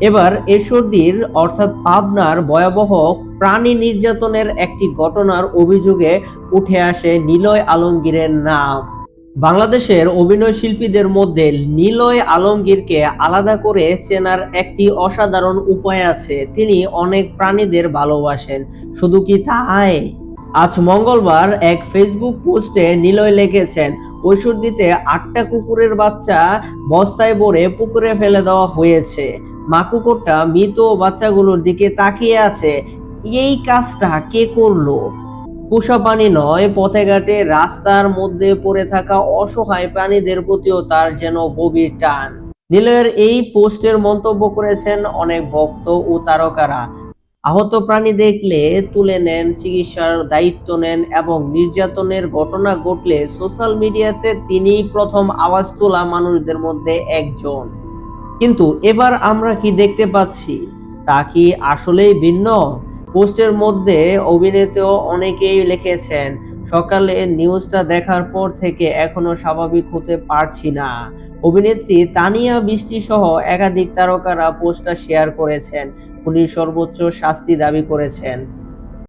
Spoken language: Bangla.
এবার এসর্দির, অর্থাৎ পাবনার ভয়াবহ প্রাণী নির্যাতনের একটি ঘটনার অভিযোগে উঠে আসে নিলয় আলমগীরের নাম। বাংলাদেশের অভিনয় শিল্পীদের মধ্যে নিলয় আলমগীরকে আলাদা করে চেনার একটি অসাধারণ উপায় আছে। তিনি অনেক প্রাণীদের ভালোবাসেন। শুধু কি তাই? আজ মঙ্গলবার এক ফেসবুক পোস্টে নিলয় লিখেছেন দিতে আটটা কুকুরের বাচ্চা বস্তায় ভরে পুকুরে ফেলে দেওয়া হয়েছে। মা কুকুরটা মৃত বাচ্চাগুলোর দিকে তাকিয়ে আছে। এই কাজটা কে করল? পোষা প্রাণী নয় পথে ঘাটে রাস্তার মধ্যে পড়ে থাকা অসহায় প্রাণীদের প্রতিও তার যেন গভীর টান। নিলয়ের এই পোস্টের মন্তব্য করেছেন অনেক ভক্ত ও তারকারা। আহত প্রাণী দেখলে তুলে নেন, চিকিৎসার দায়িত্ব নেন এবং নির্যাতনের ঘটনা ঘটলে সোশ্যাল মিডিয়াতে তিনি প্রথম আওয়াজ তোলা মানুষদের মধ্যে একজন। কিন্তু এবার আমরা কি দেখতে পাচ্ছি? তা কি আসলেই ভিন্ন? পোস্টের মধ্যে অভিনেতাও অনেকেই লিখেছেন, সকালে নিউজটা দেখার পর থেকে এখনও স্বাভাবিক হতে পারছি না। অভিনেত্রী তানিয়া বৃষ্টি সহ একাধিক তারকারা পোস্টটা শেয়ার করেছেন। উনি সর্বোচ্চ শাস্তি দাবি করেছেন।